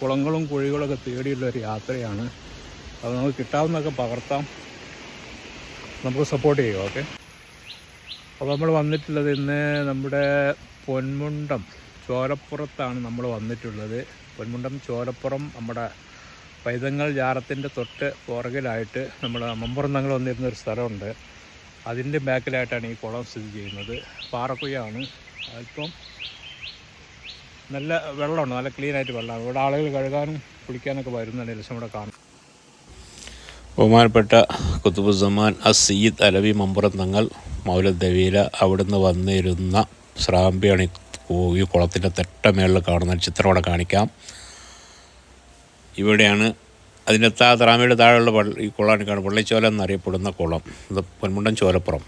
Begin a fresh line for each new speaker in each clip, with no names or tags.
കുളങ്ങളും കുഴികളൊക്കെ തേടിയുള്ള ഒരു യാത്രയാണ്. അത് നമുക്ക് കിട്ടാവുന്നൊക്കെ പകർത്താം. നമുക്ക് സപ്പോർട്ട് ചെയ്യുക ഓക്കെ അപ്പോൾ നമ്മൾ വന്നിട്ടുള്ളത് ഇന്ന് നമ്മുടെ പൊന്മുണ്ടം ചോരപ്പുറത്താണ് നമ്മൾ വന്നിട്ടുള്ളത്. പൊന്മുണ്ടം ചോരപ്പുറം നമ്മുടെ പൈതങ്ങൾ ജാറത്തിന്റെ തൊട്ട് പുറകിലായിട്ട് നമ്മൾ മമ്പുറന്നങ്ങൾ വന്നിരുന്ന ഒരു സ്ഥലമുണ്ട്. അതിന്റെ ബാക്കിലായിട്ടാണ് ഈ കുളം സ്ഥിതി ചെയ്യുന്നത്. പാറക്കുയാണ് അല്പം നല്ല വെള്ളമുണ്ട് നല്ല ക്ലീൻ ആയിട്ട് വെള്ളമാണ്. ഇവിടെ ആളുകൾ കഴുകാനും കുളിക്കാനൊക്കെ വരുന്നുണ്ട് ലക്ഷം ഇവിടെ കാണും.
ബഹുമാനപ്പെട്ട കുത്തുബുസമാൻ അസ് സയ്യിദ് അലവി മമ്പുറം തങ്ങൾ മൗലദ് ദവീല അവിടുന്ന് വന്നിരുന്ന ശ്രാമ്പിയാണ് ഈ കുളത്തിന്റെ തെട്ടമേളിൽ കാണുന്ന ചിത്രം ഇവിടെ കാണിക്കാം. ഇവിടെയാണ് അതിന്റെ താ ത്രാമയുടെ താഴെയുള്ള ഈ കുളമാണ് കാണുന്നത്. പള്ളിച്ചോല എന്നറിയപ്പെടുന്ന കുളം. ഇത് പൊന്മുണ്ടൻ ചോലപ്പുറം.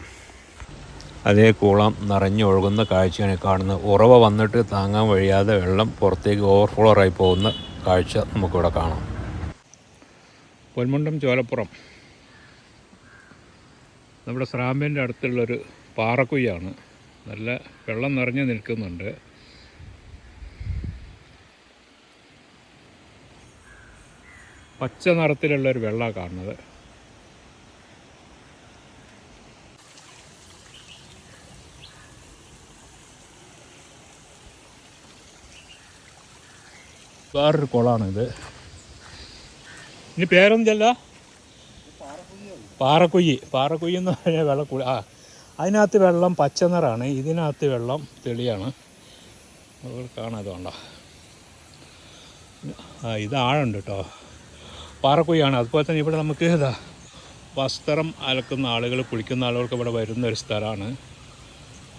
അതേ കുളം നിറഞ്ഞൊഴുകുന്ന കാഴ്ചയാണ് കാണുന്നത്. ഉറവ വന്നിട്ട് താങ്ങാൻ വഴിയാതെ വെള്ളം പുറത്തേക്ക് ഓവർഫ്ലോറായി പോകുന്ന കാഴ്ച നമുക്കിവിടെ കാണാം.
പൊന്മുണ്ടം ചോലപ്പുറം. നമ്മുടെ സ്രാമ്പിന്റെ അടുത്തുള്ളൊരു പാറക്കുയ്യാണ്. നല്ല വെള്ളം നിറഞ്ഞു നിൽക്കുന്നുണ്ട്. പച്ച നിറത്തിലുള്ളൊരു വെള്ളമാണ് കാണുന്നത്. വേറൊരു ഇത്. ഇനി പേരൊന്നും ചെല്ല പാറക്കുയ്യി പാറക്കുയ്യി എന്ന് പറഞ്ഞാൽ വെള്ളം കുളി ആ അതിനകത്ത് വെള്ളം പച്ച നിറാണ് ഇതിനകത്ത് വെള്ളം തെളിയാണ്. കാണാതെ വേണ്ട അതുകൊണ്ടോ ആ ഇത് ആഴുണ്ട് കേട്ടോ. പാറക്കുയ്യാണ് അതുപോലെ തന്നെ ഇവിടെ നമുക്ക് ഇതാ വസ്ത്രം അലക്കുന്ന ആളുകൾ കുളിക്കുന്ന ആളുകൾക്ക് ഇവിടെ വരുന്ന ഒരു സ്ഥലമാണ്.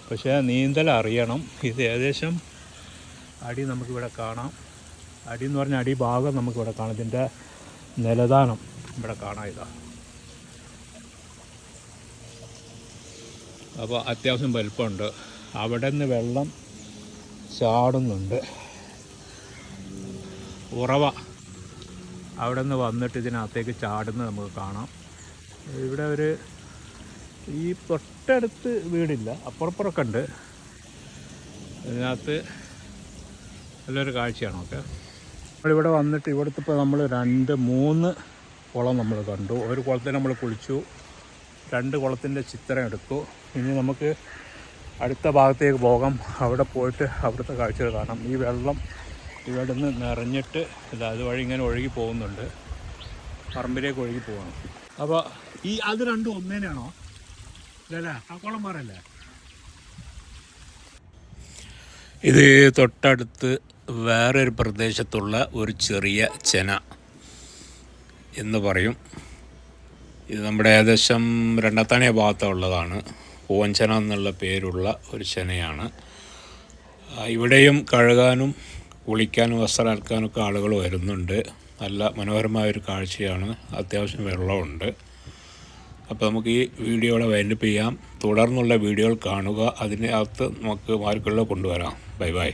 പക്ഷേ നീന്തൽ അറിയണം. ഇത് ഏകദേശം അടി നമുക്കിവിടെ കാണാം. അടി എന്ന് പറഞ്ഞാൽ അടി ഭാഗം നമുക്കിവിടെ കാണാം. ഇതിന്റെ നിലദാനം ഇവിടെ കാണാം ഇതാ. അപ്പോൾ അത്യാവശ്യം വലുപ്പമുണ്ട്. അവിടെ നിന്ന് വെള്ളം ചാടുന്നുണ്ട്. ഉറവ അവിടെ നിന്ന് വന്നിട്ട് ഇതിനകത്തേക്ക് ചാടുന്നത് നമുക്ക് കാണാം. ഇവിടെ ഒരു ഈ തൊട്ടടുത്ത് വീടില്ല അപ്പുറപ്പുറമൊക്കെ ഉണ്ട്. ഇതിനകത്ത് നല്ലൊരു കാഴ്ചയാണ് ഓക്കെ? നമ്മളിവിടെ വന്നിട്ട് ഇവിടുത്തെ ഇപ്പോൾ നമ്മൾ രണ്ട് മൂന്ന് കുളം നമ്മൾ കണ്ടു. ഒരു കുളത്തിൽ നമ്മൾ കുളിച്ചു. രണ്ട് കുളത്തിന്റെ ചിത്രം എടുത്തു. ഇനി നമുക്ക് അടുത്ത ഭാഗത്തേക്ക് പോകാം. അവിടെ പോയിട്ട് അവിടുത്തെ കാഴ്ചകൾ കാണാം. ഈ വെള്ളം ഇവിടെ നിന്ന് നിറഞ്ഞിട്ട് ഇത് അതുവഴി ഇങ്ങനെ ഒഴുകി പോകുന്നുണ്ട്. പറമ്പിലേക്ക് ഒഴുകി പോകണം അപ്പോൾ ഈ അത് രണ്ടും ഒന്നേനാണോ അല്ലല്ലേ ആ കുളം പറയല്ലേ
ഇത് തൊട്ടടുത്ത് വേറൊരു പ്രദേശത്തുള്ള ഒരു ചെറിയ ചെന എന്ന് പറയും. ഇത് നമ്മുടെ ഏകദേശം രണ്ടത്താണിയ ഭാഗത്തുള്ളതാണ്. പൂവഞ്ചന എന്നുള്ള പേരുള്ള ഒരു ചെനയാണ്. ഇവിടെയും കഴുകാനും കുളിക്കാനും വസ്ത്രം അലക്കാനൊക്കെ ആളുകൾ വരുന്നുണ്ട്. നല്ല മനോഹരമായ ഒരു കാഴ്ചയാണ്. അത്യാവശ്യം വെള്ളമുണ്ട്. അപ്പോൾ നമുക്ക് ഈ വീഡിയോയുടെ വൈൻഡപ്പ് ചെയ്യാം. തുടർന്നുള്ള വീഡിയോകൾ കാണുക. അതിനകത്ത് നമുക്ക് മാർക്കുകളിൽ കൊണ്ടുവരാം. Bye bye.